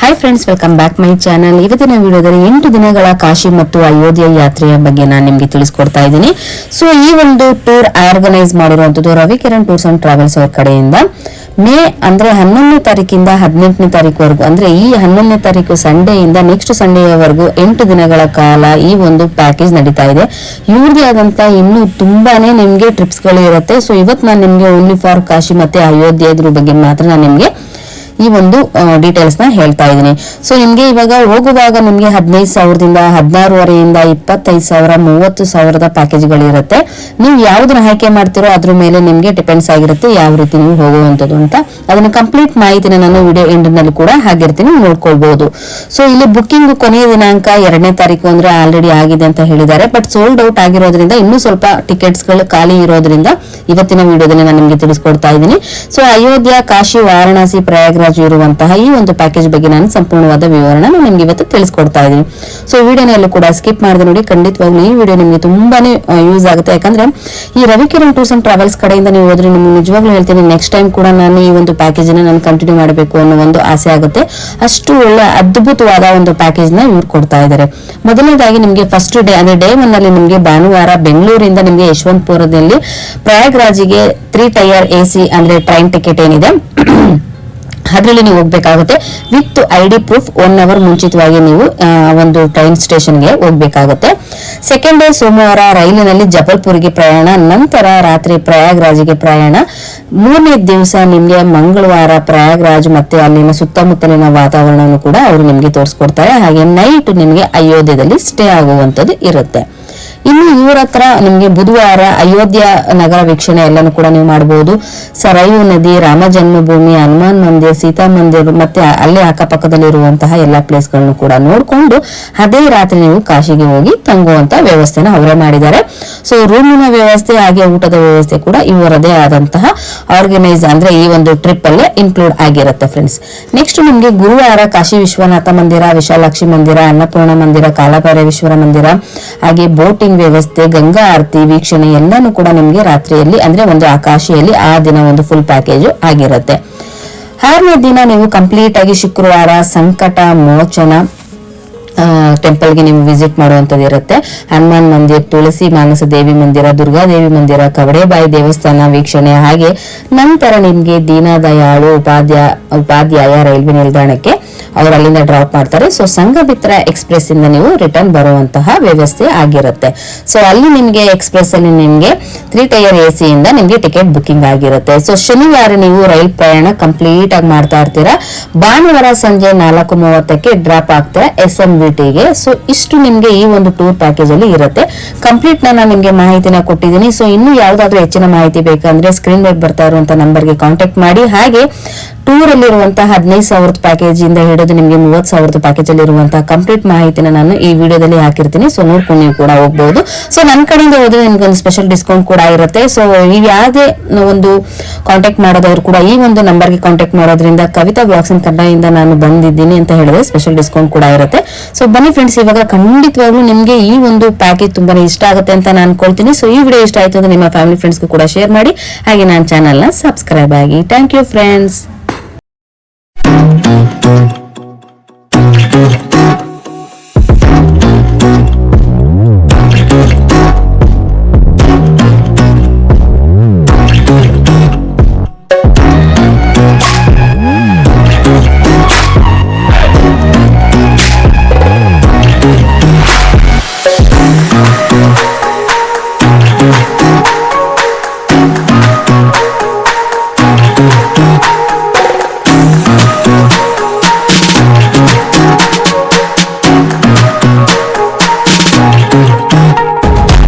Hi friends welcome back my channel ಇವತ್ತಿನ ವಿಡಿಯೋದಲ್ಲಿ ಎಂಟು ದಿನಗಳ ಕಾಶಿ ಮತ್ತು ಅಯೋಧ್ಯೆ ಯಾತ್ರೆಯ ಬಗ್ಗೆ ನಾನು ನಿಮಗೆ ತಿಳಿಸ್ಕೊಡ್ತಾ ಇದ್ದೀನಿ. ಸೊ ಈ ಒಂದು ಟೂರ್ ಆರ್ಗನೈಸ್ ಮಾಡಿರುವಂತದ್ದು ರವಿಕಿರಣ್ ಟೂರ್ಸ್ ಅಂಡ್ ಟ್ರಾವೆಲ್ಸ್ ಅವ್ರ ಕಡೆಯಿಂದ. ಮೇ ಅಂದ್ರೆ ಹನ್ನೊಂದನೇ ತಾರೀಕಿಂದ ಹದಿನೆಂಟನೇ ತಾರೀಕುವರೆಗೂ, ಅಂದ್ರೆ ಈ ಹನ್ನೊಂದನೇ ತಾರೀಕು ಇಂದ ನೆಕ್ಸ್ಟ್ ಸಂಡೇವರೆಗೂ ಎಂಟು ದಿನಗಳ ಕಾಲ ಈ ಒಂದು ಪ್ಯಾಕೇಜ್ ನಡೀತಾ ಇದೆ. ಇವ್ರದೇ ಆದಂತ ಇನ್ನೂ ತುಂಬಾನೇ ನಿಮ್ಗೆ ಟ್ರಿಪ್ಸ್ಗಳು ಇರುತ್ತೆ. ಸೊ ಇವತ್ತು ನಾನು ನಿಮ್ಗೆ ಓನ್ಲಿ ಫಾರ್ ಕಾಶಿ ಮತ್ತೆ ಅಯೋಧ್ಯೆ ಬಗ್ಗೆ ಮಾತ್ರ ನಾನು ನಿಮ್ಗೆ ಈ ಒಂದು ಡೀಟೇಲ್ಸ್ನ ಹೇಳ್ತಾ ಇದ್ದೀನಿ. ಸೊ ನಿಮ್ಗೆ ಇವಾಗ ಹೋಗುವಾಗ ನಿಮ್ಗೆ ಹದಿನೈದು ಸಾವಿರದಿಂದ ಹದಿನಾರೂವರೆಯಿಂದ ಇಪ್ಪತ್ತೈದು ಸಾವಿರ, ಮೂವತ್ತು ಸಾವಿರದ ಪ್ಯಾಕೇಜ್ಗಳಿರುತ್ತೆ ನೀವು ಯಾವ್ದನ್ನ ಆಯ್ಕೆ ಮಾಡ್ತೀರೋ ಅದ್ರ ಮೇಲೆ ನಿಮ್ಗೆ ಡಿಪೆಂಡ್ಸ್ ಆಗಿರುತ್ತೆ ಯಾವ ರೀತಿ ನೀವು ಹೋಗುವಂಥದ್ದು ಅಂತ. ಅದನ್ನ ಕಂಪ್ಲೀಟ್ ಮಾಹಿತಿನ ನಾನು ವಿಡಿಯೋ ಎಂಡ್ನಲ್ಲಿ ಕೂಡ ಹಾಕಿರ್ತೀನಿ ನೋಡ್ಕೊಳ್ಬಹುದು ಸೊ ಇಲ್ಲಿ ಬುಕ್ಕಿಂಗ್ ಕೊನೆಯ ದಿನಾಂಕ ಎರಡನೇ ತಾರೀಕು ಅಂದ್ರೆ ಆಲ್ರೆಡಿ ಆಗಿದೆ ಅಂತ ಹೇಳಿದ್ದಾರೆ. ಬಟ್ ಸೋಲ್ಡ್ ಔಟ್ ಆಗಿರೋದ್ರಿಂದ ಇನ್ನೂ ಸ್ವಲ್ಪ ಟಿಕೆಟ್ಸ್ಗಳು ಖಾಲಿ ಇರೋದ್ರಿಂದ ಇವತ್ತಿನ ವಿಡಿಯೋದಲ್ಲಿ ನಾನು ನಿಮಗೆ ತಿಳಿಸ್ಕೊಡ್ತಾ ಇದ್ದೀನಿ. ಸೊ ಅಯೋಧ್ಯ, ಕಾಶಿ, ವಾರಣಾಸಿ, ಪ್ರಯಾಗ್ರಾಜ್ ಇರುವಂತಹ ಈ ಒಂದು ಪ್ಯಾಕೇಜ್ ಬಗ್ಗೆ ನಾನು ಸಂಪೂರ್ಣವಾದ ವಿವರಣ ನಿಮ್ಗೆ ಇವತ್ತು ತಿಳಿಸ್ಕೊಡ್ತಾ ಇದ್ದೀನಿ ಸೊ ವಿಡಿಯೋನಲ್ಲಿ ಕೂಡ ಸ್ಕಿಪ್ ಮಾಡಿದೆ ನೋಡಿ, ಖಂಡಿತವಾಗ್ಲೂ ಈ ವಿಡಿಯೋ ನಿಮಗೆ ತುಂಬಾನೇ ಯೂಸ್ ಆಗುತ್ತೆ. ಯಾಕಂದ್ರೆ, ಈ ರವಿಕಿರಣ್ ಟೂರ್ಸ್ ಅಂಡ್ ಟ್ರಾವೆಲ್ಸ್ ಕಡೆಯಿಂದ ನೀವು ಹೋದ್ರೆ ನಿಮ್ಗೆ ನಿಜವಾಗ್ಲೂ ಹೇಳ್ತೀನಿ ನೆಕ್ಸ್ಟ್ ಟೈಮ್ ಕೂಡ ನಾನು ಈ ಒಂದು ಪ್ಯಾಕೇಜ್ ನಾನು ಕಂಟಿನ್ಯೂ ಮಾಡಬೇಕು ಅನ್ನೋ ಒಂದು ಆಸೆ ಆಗುತ್ತೆ. ಅಷ್ಟು ಒಳ್ಳೆ ಅದ್ಭುತವಾದ ಒಂದು ಪ್ಯಾಕೇಜ್ನ ಇವ್ರು ಕೊಡ್ತಾ ಇದ್ದಾರೆ ಮೊದಲನೇದಾಗಿ ನಿಮ್ಗೆ ಫಸ್ಟ್ ಡೇ ಅಂದ್ರೆ ಡೇ ಒನ್ ಅಲ್ಲಿ ನಿಮ್ಗೆ ಭಾನುವಾರ ಬೆಂಗಳೂರಿಂದ ನಿಮ್ಗೆ ಯಶವಂತಪುರದಲ್ಲಿ ಪ್ರಯಾಗ್ರಾಜಿಗೆ ತ್ರೀ ಟೈರ್ ಎ ಸಿ ಅಂದ್ರೆ ಟ್ರೈನ್ ಟಿಕೆಟ್ ಏನಿದೆ. ಅದರಲ್ಲಿ ನೀವು ಹೋಗ್ಬೇಕಾಗುತ್ತೆ. With I D proof one hour ಮುಂಚಿತವಾಗಿ ನೀವು ಒಂದು ಟ್ರೈನ್ ಸ್ಟೇಷನ್ಗೆ ಹೋಗ್ಬೇಕಾಗುತ್ತೆ. ಸೆಕೆಂಡ್ ಡೇ ಸೋಮವಾರ ರೈಲಿನಲ್ಲಿ ಜಬಲ್ಪುರ್ಗೆ ಪ್ರಯಾಣ, ನಂತರ ರಾತ್ರಿ ಪ್ರಯಾಗ್ರಾಜ್ಗೆ ಪ್ರಯಾಣ. ಮೂರನೇ ದಿವಸ ನಿಮಗೆ ಮಂಗಳವಾರ ಪ್ರಯಾಗ್ರಾಜ್ ಮತ್ತೆ ಅಲ್ಲಿನ ಸುತ್ತಮುತ್ತಲಿನ ವಾತಾವರಣವನ್ನು ಕೂಡ ಅವರು ನಿಮಗೆ ತೋರಿಸ್ಕೊಡ್ತಾರೆ. ಹಾಗೆ ನೈಟ್ ನಿಮಗೆ ಅಯೋಧ್ಯದಲ್ಲಿ ಸ್ಟೇ ಆಗುವಂತದ್ದು ಇರುತ್ತೆ. ಇನ್ನು ಇವ್ರ ಹತ್ರ ನಿಮ್ಗೆ ಬುಧವಾರ ಅಯೋಧ್ಯ ನಗರ ವೀಕ್ಷಣೆ ಎಲ್ಲಾನು ಕೂಡ ನೀವು ಮಾಡಬಹುದು ಸರಯು ನದಿ, ರಾಮ ಜನ್ಮಭೂಮಿ, ಹನುಮಾನ್ ಮಂದಿರ್, ಸೀತಾ ಮಂದಿರ್ ಮತ್ತೆ ಅಲ್ಲೇ ಅಕ್ಕಪಕ್ಕದಲ್ಲಿರುವಂತಹ ಎಲ್ಲಾ ಪ್ಲೇಸ್ಗಳನ್ನು ಕೂಡ ನೋಡ್ಕೊಂಡು ಅದೇ ರಾತ್ರಿ ನೀವು ಕಾಶಿಗೆ ಹೋಗಿ ತಂಗುವಂತ ವ್ಯವಸ್ಥೆನ ಅವರೇ ಮಾಡಿದ್ದಾರೆ. ಸೊ ರೂಮಿನ ವ್ಯವಸ್ಥೆ ಹಾಗೆ ಊಟದ ವ್ಯವಸ್ಥೆ ಕೂಡ ಇವರದೇ ಆದಂತಹ ಆರ್ಗನೈಸ್ ಅಂದ್ರೆ ಈ ಒಂದು ಟ್ರಿಪ್ ಅಲ್ಲೇ ಇನ್ಕ್ಲೂಡ್ ಆಗಿರುತ್ತೆ ಫ್ರೆಂಡ್ಸ್ ನೆಕ್ಸ್ಟ್ ನಿಮ್ಗೆ ಗುರುವಾರ ಕಾಶಿ ವಿಶ್ವನಾಥ ಮಂದಿರ, ವಿಶಾಲಾಕ್ಷಿ ಮಂದಿರ, ಅನ್ನಪೂರ್ಣ ಮಂದಿರ, ಕಾಲಭೈರವೇಶ್ವರ ಮಂದಿರ, ಹಾಗೆ ಬೋಟಿಂಗ್ ವ್ಯವಸ್ಥೆ, ಗಂಗಾ ಆರತಿ ವೀಕ್ಷಣೆ ಎಲ್ಲಾನು ಕೂಡ ನಿಮ್ಗೆ ರಾತ್ರಿಯಲ್ಲಿ, ಅಂದ್ರೆ ಒಂದು ಆಕಾಶಿಯಲ್ಲಿ ಆ ದಿನ ಒಂದು ಫುಲ್ ಪ್ಯಾಕೇಜ್ ಆಗಿರುತ್ತೆ. ಆರನೇ ದಿನ ನೀವು ಕಂಪ್ಲೀಟ್ ಆಗಿ ಶುಕ್ರವಾರ ಸಂಕಟ, ಮೋಚನ ಟೆಂಪಲ್ಗೆ ನೀವು ವಿಸಿಟ್ ಮಾಡುವಂಥದ್ದು ಇರುತ್ತೆ. ಹನುಮಾನ್ ಮಂದಿರ್, ತುಳಸಿ ಮಾನಸ ದೇವಿ ಮಂದಿರ ದುರ್ಗಾದೇವಿ ಮಂದಿರ, ಕವಡೆಬಾಯಿ ದೇವಸ್ಥಾನ ವೀಕ್ಷಣೆ ಹಾಗೆ ನಂತರ ನಿಮಗೆ ದೀನದಯಾಳು ಉಪಾಧ್ಯಾಯ ಉಪಾಧ್ಯಾಯ ರೈಲ್ವೆ ನಿಲ್ದಾಣಕ್ಕೆ ಅವರು ಅಲ್ಲಿಂದ ಡ್ರಾಪ್ ಮಾಡ್ತಾರೆ. ಸೊ ಸಂಘಮಿತ್ರ ಎಕ್ಸ್ಪ್ರೆಸ್ ಇಂದ ನೀವು ರಿಟರ್ನ್ ಬರುವಂತಹ ವ್ಯವಸ್ಥೆ ಆಗಿರುತ್ತೆ. ಸೊ ಅಲ್ಲಿ ನಿಮಗೆ ಎಕ್ಸ್ಪ್ರೆಸ್ ಅಲ್ಲಿ ನಿಮಗೆ ತ್ರೀ ಟೈರ್ ಎ ಸಿ ಇಂದ ನಿಮಗೆ ಟಿಕೆಟ್ ಬುಕ್ಕಿಂಗ್ ಆಗಿರುತ್ತೆ. ಸೊ ಶನಿವಾರ ನೀವು ರೈಲ್ ಪ್ರಯಾಣ ಕಂಪ್ಲೀಟ್ ಆಗಿ ಮಾಡ್ತಾ ಇರ್ತೀರಾ. ಭಾನುವಾರ ಸಂಜೆ ನಾಲ್ಕು ಮೂವತ್ತಕ್ಕೆ ಡ್ರಾಪ್ ಆಗ್ತೀರಾ. ಎಸ್ ಎಂ ವಿ ಟಿಗೆ ಸೊ ಇಷ್ಟು ನಿಮ್ಗೆ ಈ ಒಂದು ಟೂರ್ ಪ್ಯಾಕೇಜ್ ಅಲ್ಲಿ ಇರುತ್ತೆ. ಕಂಪ್ಲೀಟ್ ನಾನು ನಿಮ್ಗೆ ಮಾಹಿತಿನ ಕೊಟ್ಟಿದ್ದೀನಿ. ಸೊ ಇನ್ನು ಯಾವ್ದಾದ್ರೂ ಹೆಚ್ಚಿನ ಮಾಹಿತಿ ಬೇಕಂದ್ರೆ ಸ್ಕ್ರೀನ್ ಮೇಲೆ ಬರ್ತಾ ಇರುವಂತ ನಂಬರ್ಗೆ ಕಾಂಟ್ಯಾಕ್ಟ್ ಮಾಡಿ. ಹಾಗೆ ಟೂರ್ ಅಲ್ಲಿ ಇರುವಂತಹ ಹದಿನೈದು ಸಾವಿರದ ಪ್ಯಾಕೇಜ್ ಇಂದ ಹಿಡಿದು ನಿಮಗೆ ಮೂವತ್ತು ಸಾವಿರದ ಪ್ಯಾಕೇಜ್ ಅಲ್ಲಿ ಇರುವಂತಹ ಕಂಪ್ಲೀಟ್ ಮಾಹಿತಿನ ನಾನು ಈ ವಿಡಿಯೋದಲ್ಲಿ ಹಾಕಿರ್ತೀನಿ. ಸೊ ನೋಡ್ಕೊಂಡು ನೀವು ಕೂಡ ಹೋಗ್ಬಹುದು ಸೊ ನನ್ನ ಕಡೆಯಿಂದ ಹೋದ್ರೆ ನಿಮ್ಗೆ ಒಂದು ಸ್ಪೆಷಲ್ ಡಿಸ್ಕೌಂಟ್ ಕೂಡ ಇರುತ್ತೆ. ಸೊ ನೀವು ಯಾವುದೇ ಒಂದು ಕಾಂಟ್ಯಾಕ್ಟ್ ಮಾಡೋದವ್ರು ಕೂಡ ಈ ಒಂದು ನಂಬರ್ಗೆ ಕಾಂಟ್ಯಾಕ್ಟ್ ಮಾಡೋದ್ರಿಂದ ಕವಿತಾ ಬ್ಲಾಗ್ಸ್ ಕನ್ನಡದಿಂದ ನಾನು ಬಂದಿದ್ದೀನಿ ಅಂತ ಹೇಳಿದ್ರೆ ಸ್ಪೆಷಲ್ ಡಿಸ್ಕೌಂಟ್ ಕೂಡ ಇರುತ್ತೆ. ಸೊ ಬನ್ನಿ ಫ್ರೆಂಡ್ಸ್ ಇವಾಗ ಖಂಡಿತವಾಗ್ಲೂ ನಿಮಗೆ ಈ ಒಂದು ಪ್ಯಾಕೇಜ್ ತುಂಬಾನೇ ಇಷ್ಟ ಆಗುತ್ತೆ ಅಂತ ನಾನು ಅನ್ಕೊಳ್ತೀನಿ. ಸೊ ಈ ವಿಡಿಯೋ ಇಷ್ಟ ಆಯ್ತು ಅಂದ್ರೆ ನಿಮ್ಮ ಫ್ಯಾಮಿಲಿ ಫ್ರೆಂಡ್ಸ್ಗೂ ಕೂಡ ಶೇರ್ ಮಾಡಿ. ಹಾಗೆ ನನ್ನ ಚಾನಲ್ನ ಸಬ್ಸ್ಕ್ರೈಬ್ ಆಗಿ. Thank you friends